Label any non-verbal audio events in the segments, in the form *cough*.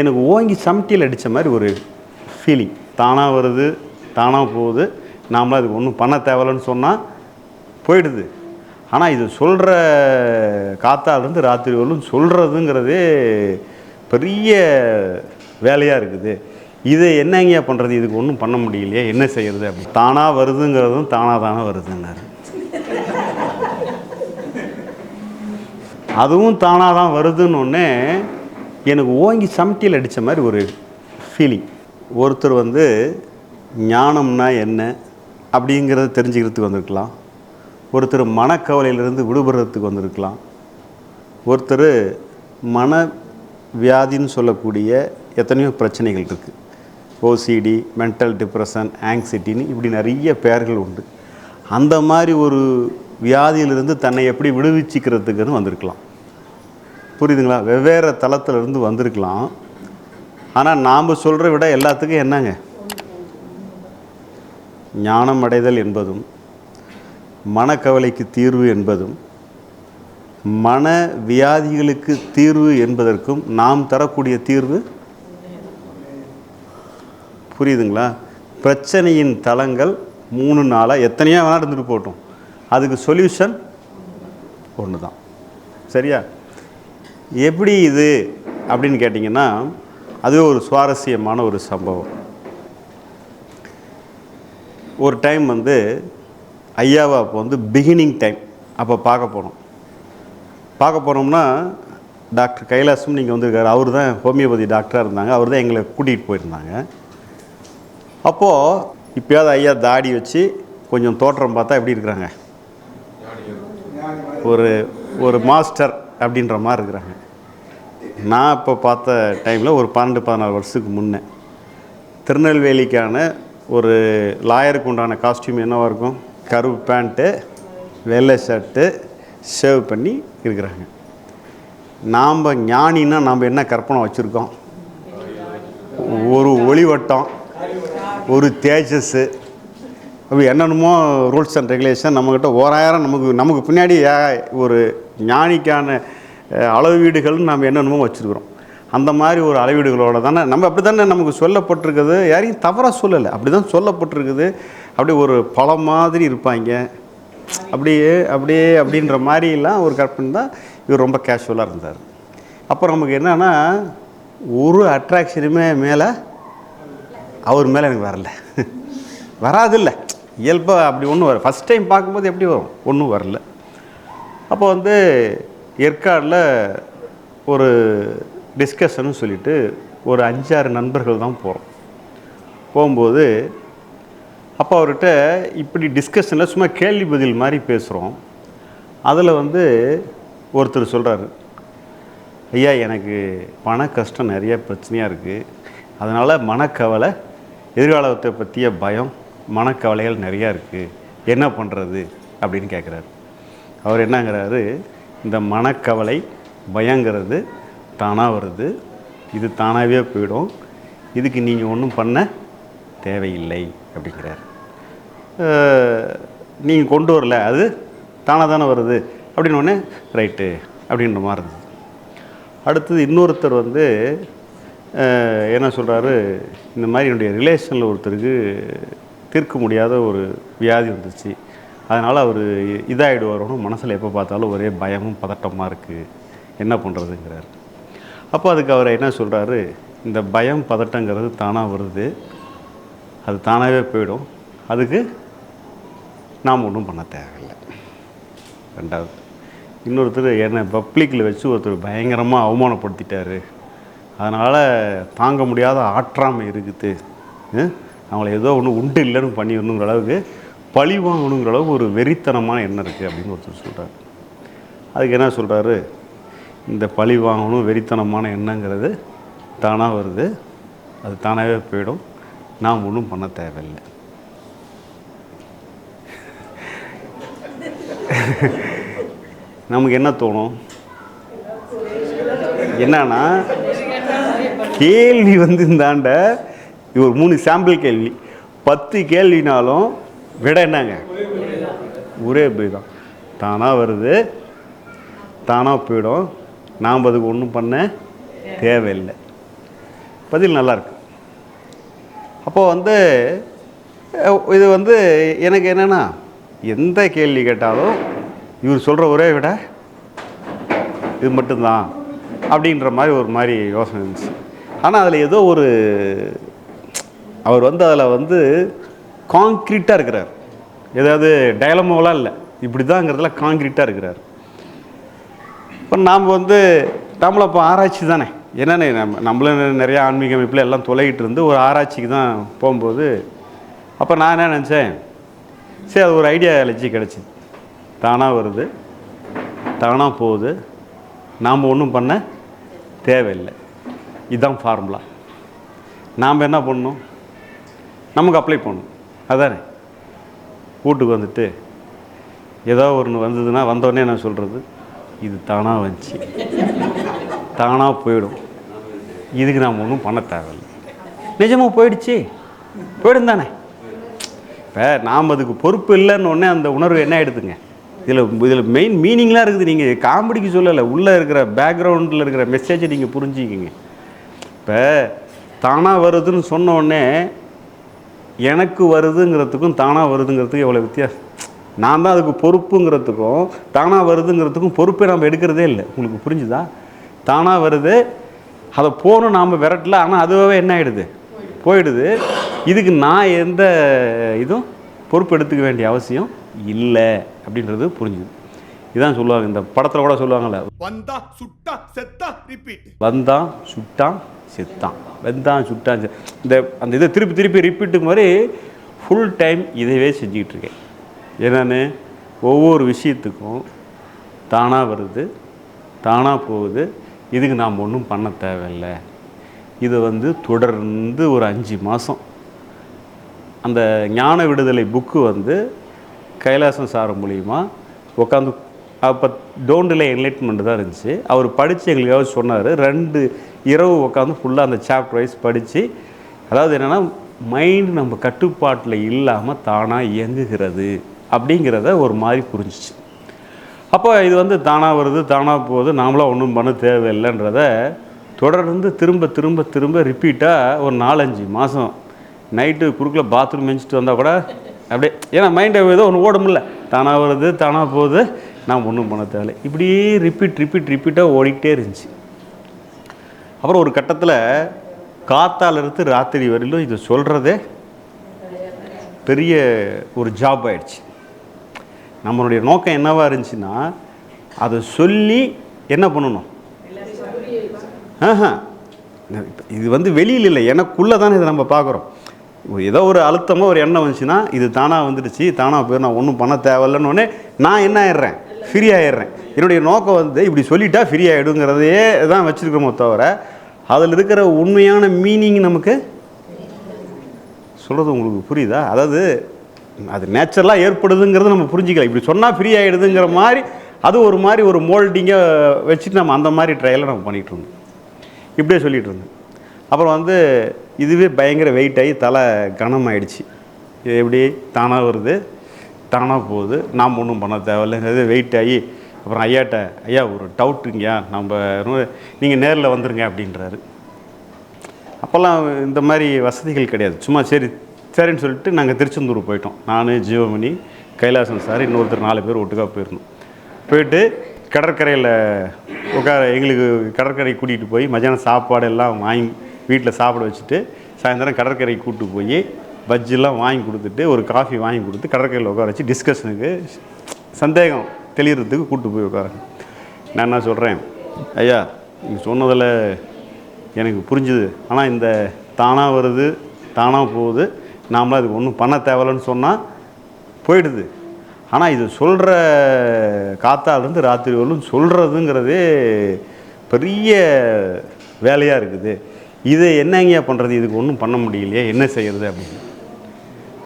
எனக்கு ஓங்கி சமட்டியில் அடித்த மாதிரி ஒரு ஃபீலிங் தானாக வருது தானாக போகுது. நாமளும் அதுக்கு ஒன்றும் பண்ண தேவையில்லைன்னு சொன்னால் போயிடுது. ஆனால் இது சொல்கிற காத்தாலேருந்து ராத்திரி வரலும் சொல்கிறதுங்கிறதே பெரிய வேலையாக இருக்குது. இதை என்னங்கய்யா பண்ணுறது இதுக்கு ஒன்றும் பண்ண முடியலையே. என்ன செய்கிறது அப்படி? தானாக வருதுங்கிறதும் தானாக தானே வருதுன்னாரு அதுவும் தானாக தான் வருதுன்னு ஒன்று எனக்கு ஓங்கி சமட்டியில் அடித்த மாதிரி ஒரு ஃபீலிங் ஒருத்தர் வந்து ஞானம்னா என்ன? அப்படிங்கிறத தெரிஞ்சுக்கிறதுக்கு வந்திருக்கலாம். ஒருத்தர் மனக்கவலையிலிருந்து விடுபடுறதுக்கு வந்திருக்கலாம். ஒருத்தர் மன வியாதின்னு சொல்லக்கூடிய எத்தனையோ பிரச்சனைகள் இருக்குது ஓசிடி மென்டல் டிப்ரெஷன் ஆங்ஸைட்டின்னு இப்படி நிறைய பெயர்கள் உண்டு. அந்த மாதிரி ஒரு வியாதியிலிருந்து தன்னை எப்படி விடுவிச்சிக்கிறதுக்குன்னு வந்திருக்கலாம். புரியுதுங்களா? வெவ்வேறு தளத்திலிருந்து வந்திருக்கலாம். ஆனால் நாம் சொல்கிற விட எல்லாத்துக்கும் என்னங்க? ஞானம் அடைதல் என்பதும் மனக்கவலைக்கு தீர்வு என்பதும் மன வியாதிகளுக்கு தீர்வு என்பதற்கும் நாம் தரக்கூடிய தீர்வு? புரியுதுங்களா? பிரச்சனையின் தளங்கள் மூணு நாளாக எத்தனையோ வேணால் இருந்துட்டு போகட்டும் அதுக்கு சொல்யூஷன் ஒன்று தான் சரியா? எப்படி இது அப்படின்னு கேட்டிங்கன்னா அது ஒரு சுவாரஸ்யமான ஒரு சம்பவம். ஒரு டைம் வந்து ஐயாவை அப்போ வந்து பிகினிங் டைம் அப்போ பார்க்க போனோம். பார்க்க போனோம்னா டாக்டர் கைலாசம் நீங்கள் வந்திருக்காரு. அவர் தான் ஹோமியோபதி டாக்டராக இருந்தாங்க. அவர் தான் எங்களை கூட்டிகிட்டு போயிருந்தாங்க. அப்போது இப்போயாவது ஐயா தாடி வச்சு கொஞ்சம் தோற்றம் பார்த்தா எப்படி இருக்கிறாங்க? ஒரு ஒரு மாஸ்டர் அப்படின்ற மாதிரி இருக்கிறாங்க. நான் இப்போ பார்த்த டைமில் ஒரு பன்னெண்டு பதினாறு வருஷத்துக்கு முன்னே திருநெல்வேலிக்கான ஒரு லாயருக்கு உண்டான காஸ்டியூம் என்னவாக இருக்கும்? கருப்பு பேண்ட்டு வெள்ளை ஷர்ட்டு ஷேவ் பண்ணி இருக்கிறாங்க. நாம் ஞானின்னா நாம் என்ன கற்பனை வச்சுருக்கோம்? ஒரு ஒளிவட்டம் ஒரு தேஜஸ்ஸு அப்படி என்னென்னமோ ரூல்ஸ் அண்ட் ரெகுலேஷன் நம்மக்கிட்ட ஓராயிரம் நமக்கு நமக்கு பின்னாடி ஏ- ஒரு ஞானிக்கான அளவீடுகள்னு நாம் என்னென்னமோ வச்சுருக்குறோம். அந்த மாதிரி ஒரு அளவீடுகளோட தானே நம்ம அப்படி தானே நமக்கு சொல்லப்பட்டிருக்குது. யாரையும் தவறாக சொல்லலை. அப்படி தான் சொல்லப்பட்டிருக்குது. அப்படி ஒரு பழம் மாதிரி இருப்பாங்க. அப்படியே அப்படியே அப்படின்ற மாதிரிலாம் ஒரு கற்பனை தான் இவர் ரொம்ப கேஷுவலாக இருந்தார். அப்புறம் நமக்கு என்னென்னா ஒரு அட்ராக்ஷனுமே மேலே அவர் மேலே எனக்கு வரல. *laughs* வராதில்லை. இயல்பாக அப்படி ஒன்றும் வர ஃபஸ்ட் டைம் பார்க்கும்போது எப்படி வரும்? ஒன்றும் வரல. அப்போ வந்து ஏற்காடில் ஒரு டிஸ்கஷன் சொல்லிட்டு ஒரு அஞ்சாறு நண்பர்கள் தான் போகிறோம் போகும்போது அப்போ அவர்கிட்ட இப்படி டிஸ்கஷனில் சும்மா கேள்வி பதில் மாதிரி பேசுகிறோம் அதில் வந்து ஒருத்தர் சொல்கிறாரு ஐயா எனக்கு பண கஷ்டம் நிறைய பிரச்சனையாக இருக்குது அதனால் மனக்கவலை எதிர்காலத்தை பற்றிய பயம் மனக்கவலைகள் நிறையா இருக்குது என்ன பண்ணுறது அப்படின்னு கேட்குறாரு அவர் என்னங்கிறாரு இந்த மனக்கவலை பயங்கிறது தானாக வருது இது தானாகவே போயிடும் இதுக்கு நீங்கள் ஒன்றும் பண்ண தேவையில்லை அப்படிங்கிறார். நீங்கள் கொண்டு வரல அது தானாக தானே வருது அப்படின்னு ஒன்று ரைட்டு அப்படின்ற மாதிரி இருந்தது. அடுத்தது இன்னொருத்தர் வந்து என்ன சொல்கிறாரு இந்த மாதிரி என்னுடைய ரிலேஷனில் ஒருத்தருக்கு தீர்க்க முடியாத ஒரு வியாதி வந்துச்சு அதனால் அவர் இதாகிடுவாரோன்னு மனசில் எப்போ பார்த்தாலும் ஒரே பயமும் பதட்டமாக இருக்குது என்ன பண்ணுறதுங்கிறார் அப்போ அதுக்கு அவர் என்ன சொல்கிறாரு இந்த பயம் பதட்டங்கிறது தானாக வருது. அது தானாகவே போயிடும். அதுக்கு நாம் ஒன்றும் பண்ண தேவையில்லை. ரெண்டாவது. இன்னொருத்தர் என்னை பப்ளிக்கில் வச்சு ஒருத்தர் பயங்கரமாக அவமானப்படுத்திட்டார். அதனால் தாங்க முடியாத ஆற்றாமை இருக்குது. அவங்கள ஏதோ ஒன்று உண்டு இல்லைன்னு பண்ணிடணுங்கிற அளவுக்கு பழி வாங்கணுங்கிற அளவுக்கு ஒரு வெறித்தனமான எண்ணம் இருக்குது அப்படின்னு ஒருத்தர் சொல்கிறார் அதுக்கு என்ன சொல்கிறாரு இந்த பழி வாங்கணும் வெறித்தனமான எண்ணங்கிறது தானாக வருது. அது தானாகவே போயிடும். நாம் ஒன்றும் பண்ண தேவையில்லை. நமக்கு என்ன தோணும்? என்னன்னா கேள்வி வந்து இந்தாண்ட இது ஒரு மூணு சாம்பிள் கேள்வி. பத்து கேள்வினாலும் விட என்னங்க? ஒரே போய் தான். தானாக வருது தானாக போயிடும். நாம் அதுக்கு ஒன்றும் பண்ண தேவையில்லை. பதில் நல்லாயிருக்கு அப்போது வந்து இது வந்து எனக்கு என்னென்னா எந்த கேள்வி கேட்டாலும் இவர் சொல்கிற ஒரே விட இது மட்டும்தான் அப்படின்ற மாதிரி ஒரு மாதிரி யோசனை இருந்துச்சு. ஆனால் அதில் ஏதோ ஒரு அவர் வந்து அதில் வந்து காங்க்ரீட்டாக இருக்கிறார். ஏதாவது டயலமோலாம் இல்லை. இப்படி தாங்கிறதுல காங்க்ரீட்டாக இருக்கிறார். இப்போ நாம் வந்து நம்மள இப்போ ஆராய்ச்சி தானே. என்னென்ன நம்ம நம்மளும் நிறைய ஆன்மீக அமைப்பில் எல்லாம் தொலைகிட்டு இருந்து ஒரு ஆராய்ச்சிக்கு தான் போகும்போது அப்போ நான் என்ன நினச்சேன்? சரி அது ஒரு ஐடியாலஜி கிடச்சிது தானாக வருது. தானாக போகுது. நாம் ஒன்றும் பண்ண தேவையில்லை. இதுதான் ஃபார்முலா நாம் என்ன பண்ணணும்? நமக்கு அப்ளை பண்ணணும். அதானே? வீட்டுக்கு வந்துட்டு ஏதோ ஒன்று வந்ததுன்னா வந்தோடனே நான் சொல்கிறது இது தானாக வந்துச்சு. தானாக போயிடும். இதுக்கு நாம் ஒன்றும் பண்ண தேவையில்லை. நிஜமாக போயிடுச்சு. போயிடும் தானே? இப்போ நாம் அதுக்கு பொறுப்பு இல்லைன்னு உடனே அந்த உணர்வு என்ன ஆகிடுதுங்க இதில் இதில் மெயின் மீனிங்லாம் இருக்குது. நீங்கள் காமெடிக்கு சொல்லலை உள்ளே இருக்கிற பேக்ரவுண்டில் இருக்கிற மெசேஜை நீங்கள் புரிஞ்சுக்கிங்க. இப்போ தானாக வருதுன்னு சொன்ன உடனே எனக்கு வருதுங்கிறதுக்கும் தானாக வருதுங்கிறதுக்கும் எவ்வளோ வித்தியாசம்? நான் தான் அதுக்கு பொறுப்புங்கிறதுக்கும் தானாக வருதுங்கிறதுக்கும் பொறுப்பே நம்ம எடுக்கிறதே இல்லை. உங்களுக்கு புரிஞ்சுதா? தானாக வருது அதை போகணும் நாம் விரட்டல ஆனால் அதுவாகவே என்ன ஆகிடுது போயிடுது. இதுக்கு நான் எந்த இதுவும் பொறுப்பு எடுத்துக்க வேண்டிய அவசியம் இல்லை அப்படின்றது புரிஞ்சுது. இதான் சொல்லுவாங்க இந்த படத்தில் கூட சொல்லுவாங்கள்ல வந்தா சுட்டா செத்தா ரிப்பீட் வந்தான் சுட்டான் செத்தான் வெந்தான் சுட்டான் இந்த அந்த இதை திருப்பி திருப்பி ரிப்பீட்டு மாதிரி ஃபுல் டைம் இதவே செஞ்சுக்கிட்டு இருக்கேன். என்னென்னு? ஒவ்வொரு விஷயத்துக்கும் தானாக வருது தானாக போகுது. இதுக்கு நாம் ஒன்றும் பண்ண தேவையில்லை. இது வந்து தொடர்ந்து ஒரு அஞ்சு மாதம் அந்த ஞான விடுதலை புக்கு வந்து கைலாசம் சார் மூலியமா உட்காந்து அப்போ டோன்டில் என்லைட்மெண்ட் தான் இருந்துச்சு. அவர் படித்து எங்களுக்காக சொன்னார். ரெண்டு இரவு உட்காந்து ஃபுல்லாக அந்த சாப்டர் வைஸ் படித்து அதாவது என்னென்னா மைண்ட் நம்ம கட்டுப்பாட்டில் இல்லாமல் தானாக இயங்குகிறது அப்படிங்கிறத ஒரு மாதிரி புரிஞ்சிச்சு. அப்போ இது வந்து தானாக வருது தானாக போகுது நாமளாக ஒன்றும் பண்ண தேவையில்லைன்றத தொடர்ந்து திரும்ப திரும்ப திரும்ப ரிப்பீட்டாக ஒரு நாலஞ்சு மாதம் நைட்டு குறுக்கில் பாத்ரூம் மெஞ்சிட்டு வந்தால் கூட அப்படியே ஏன்னா மைண்டை ஏதோ ஒன்று ஓடுமில்ல தானாக வருது தானாக போகுது. நான் ஒன்றும் பண்ண தேவையில்லை. இப்படியே ரிப்பீட் ரிப்பீட் ரிப்பீட்டாக ஓடிக்கிட்டே இருந்துச்சு. அப்புறம் ஒரு கட்டத்தில் காத்தால இருந்து ராத்திரி வரையிலும் இது சொல்கிறதே பெரிய ஒரு ஜாப் ஆயிடுச்சு. நம்மளுடைய நோக்கம் என்னவாக இருந்துச்சுன்னா அதை சொல்லி என்ன பண்ணணும்? ஆஹா. இது வந்து வெளியில் இல்லை எனக்குள்ளே தானே இதை நம்ம பார்க்குறோம். ஏதோ ஒரு அழுத்தமாக ஒரு எண்ணம் வந்துச்சுன்னா இது தானாக வந்துடுச்சு தானாக போய் நான் ஒன்றும் பண்ண தேவையில்லைன்னு நான் என்ன ஆயிடுறேன்? ஃப்ரீ ஆகிடுறேன் என்னுடைய நோக்கம் வந்து இப்படி சொல்லிட்டா ஃப்ரீ ஆகிடுங்கிறதையே தான் வச்சுருக்கிறோமோ தவிர அதில் இருக்கிற உண்மையான மீனிங் நமக்கு சொல்கிறது உங்களுக்கு புரியுதா? அதாவது அது நேச்சுரலாக ஏற்படுதுங்கிறது நம்ம புரிஞ்சிக்கலாம் இப்படி சொன்னால் ஃப்ரீ ஆகிடுதுங்கிற மாதிரி அது ஒரு மாதிரி ஒரு மோல்டிங்காக வச்சுட்டு நம்ம அந்த மாதிரி ட்ரையலை நம்ம பண்ணிகிட்டு இருந்தோம். இப்படியே சொல்லிகிட்டு இருந்தேன் அப்புறம் வந்து இதுவே பயங்கர வெயிட் ஆகி தலை கனமாயிடுச்சு. இது எப்படி? தானாக வருது. தானாக போகுது நாம் ஒன்றும் பண்ண தேவையில்லைங்கிறது வெயிட் ஆகி அப்புறம் ஐயாட்ட ஐயா ஒரு டவுட்டுங்கய்யா நம்ம நீங்கள் நேரில் வந்துருங்க அப்படின்றாரு. அப்போல்லாம் இந்த மாதிரி வசதிகள் கிடையாது. சும்மா சரி சரின்னு சொல்லிட்டு நாங்கள் திருச்செந்தூர் போயிட்டோம். நான் ஜீவமணி கைலாசன் சார் இன்னொருத்தர் நாலு பேர் ஒட்டுக்கா போயிருந்தோம். போயிட்டு கடற்கரையில் உட்கார எங்களுக்கு கடற்கரை கூட்டிகிட்டு போய் மத்தியானம் சாப்பாடு எல்லாம் வாங்கி வீட்டில் சாப்பிட வச்சுட்டு சாயந்தரம் கடற்கரை கூப்பிட்டு போய் பஜ்ஜிலாம் வாங்கி கொடுத்துட்டு ஒரு காஃபி வாங்கி கொடுத்து கடற்கரையில் உட்கார வச்சு டிஸ்கஷனுக்கு சந்தேகம் தெளிகிறதுக்கு கூப்பிட்டு போய் உட்காரங்க. நான் என்ன சொல்கிறேன் ஐயா நீங்கள் சொன்னதில் எனக்கு புரிஞ்சுது. ஆனால் இந்த தானாக வருது தானாக போகுது நாமளாக அதுக்கு ஒன்றும் பண்ண தேவையில்லைன்னு சொன்னால் போயிடுது. ஆனால் இது சொல்கிற காத்தாலேருந்து ராத்திரி வரலும் சொல்கிறதுங்கிறதே பெரிய வேலையாக இருக்குது. இதை என்னங்கய்யா பண்ணுறது இதுக்கு ஒன்றும் பண்ண முடியலையே என்ன செய்கிறது அப்படின்னு.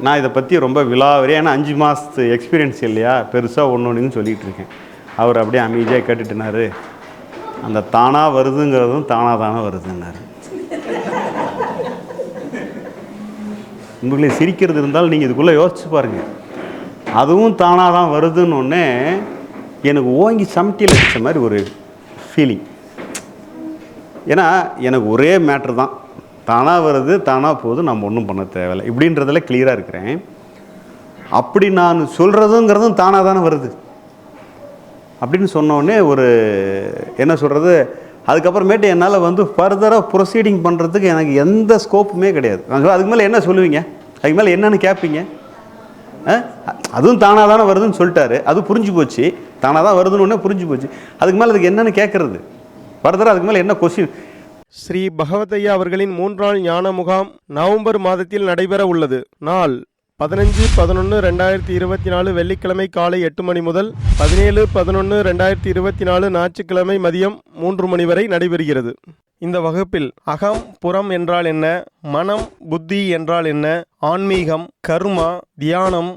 நான் இதை பற்றி ரொம்ப விலாவரியா ஏன்னா அஞ்சு மாதத்து எக்ஸ்பீரியன்ஸ் இல்லையா? பெருசாக ஒன்று ஒன்றுன்னு சொல்லிகிட்டு இருக்கேன். அவர் அப்படியே அமைதியாக கேட்டுட்டுனாரு. அந்த தானாக வருதுங்கிறதும் தானாக தானே வருதுன்னாரு. உங்களை சிரிக்கிறது இருந்தாலும் நீங்கள் இதுக்குள்ளே யோசிச்சு பாருங்கள் அதுவும் தானாக தான் வருதுன்னு ஒன்னே எனக்கு ஓங்கி சமட்டியில் வச்ச மாதிரி ஒரு ஃபீலிங் ஏன்னா எனக்கு ஒரே மேட்ரு தான். தானாக வருது தானாக போகுது நம்ம ஒன்றும் பண்ண தேவையில்லை. இப்படின்றதில் கிளியராக இருக்கிறேன். அப்படி நான் சொல்கிறதுங்கிறதும் தானாக தானே வருது. அப்படின்னு சொன்னோடனே ஒரு என்ன சொல்கிறது அதுக்கப்புறமேட்டு என்னால் வந்து ஃபர்தராக ப்ரொசீடிங் பண்ணுறதுக்கு எனக்கு எந்த ஸ்கோப்புமே கிடையாது. நாங்கள் அதுக்கு மேலே என்ன சொல்லுவீங்க? அதுக்கு மேலே என்னென்னு கேட்பீங்க அதுவும் தானாக தானே வருதுன்னு சொல்லிட்டாரு. அது புரிஞ்சு போச்சு. தானாக தான் வருதுன்னு புரிஞ்சு போச்சு. அதுக்கு மேலே அதுக்கு என்னென்னு கேட்குறது ஃபர்தராக அதுக்கு மேலே என்ன கொஸ்டின் ஸ்ரீ பகவதையா அவர்களின் மூன்றாள் ஞான முகாம் நவம்பர் மாதத்தில் நடைபெற உள்ளது. நாள் பதினஞ்சு பதினொன்று ரெண்டாயிரத்தி இருபத்தி நாலு வெள்ளிக்கிழமை காலை எட்டு மணி முதல் பதினேழு பதினொன்று ரெண்டாயிரத்தி இருபத்தி நாலு ஞாயிற்றுக்கிழமை மதியம் மூன்று மணி வரை நடைபெறுகிறது. இந்த வகுப்பில் அகம் புறம் என்றால் என்ன மனம் புத்தி என்றால் என்ன ஆன்மீகம் கர்மா தியானம்